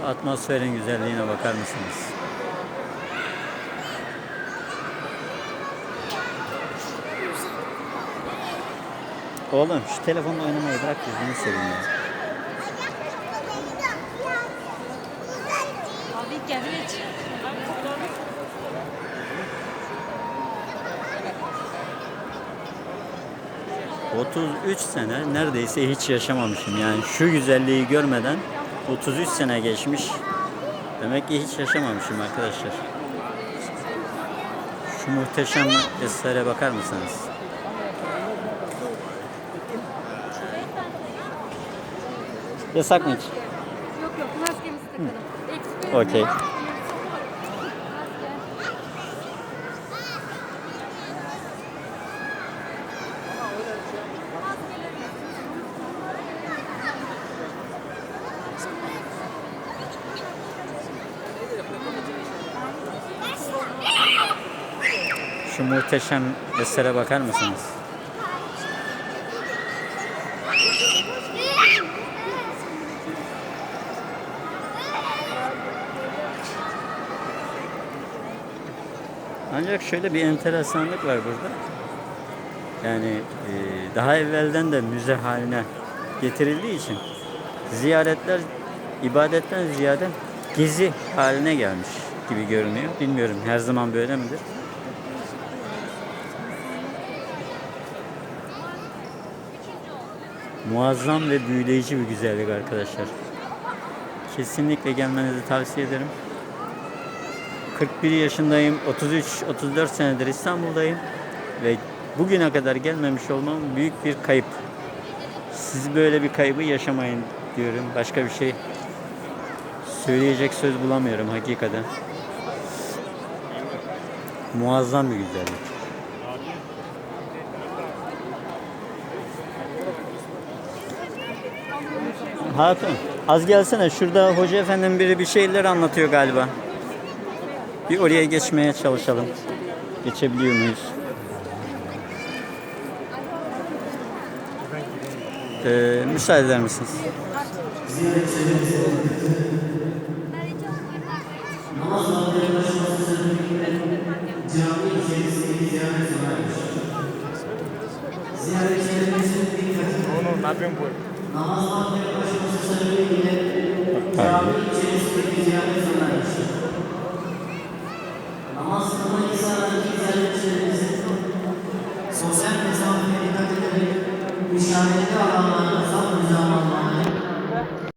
Şu atmosferin güzelliğine bakar mısınız? Oğlum şu telefonla oynamayı bırak gözünü seveyim ya. Abi geç. 33 sene neredeyse hiç yaşamamışım. Yani şu güzelliği görmeden 33 sene geçmiş. Demek ki hiç yaşamamışım arkadaşlar. Şu muhteşem esere bakar mısınız? Yasak mı hiç? Yok yok maskemizi takalım. Okey. Şu muhteşem esere bakar mısınız? Ancak şöyle bir enteresanlık var burada. Yani e, daha evvelden de müze haline getirildiği için ziyaretler ibadetten ziyade gezi haline gelmiş gibi görünüyor. Bilmiyorum her zaman böyle midir? Muazzam ve büyüleyici bir güzellik arkadaşlar. Kesinlikle gelmenizi tavsiye ederim. 41 yaşındayım. 33-34 senedir İstanbul'dayım. Ve bugüne kadar gelmemiş olmam büyük bir kayıp. Siz böyle bir kaybı yaşamayın diyorum. Başka bir şey söyleyecek söz bulamıyorum hakikaten. Muazzam bir güzellik. Hatun az gelsene şurada hoca efendinin biri bir şeyler anlatıyor galiba. Bir oraya geçmeye çalışalım. Geçebiliyor muyuz? Ee, müsaade eder misiniz? Sosyal mesafeye dikkat ederek işaretli alanlarda saf müzamanla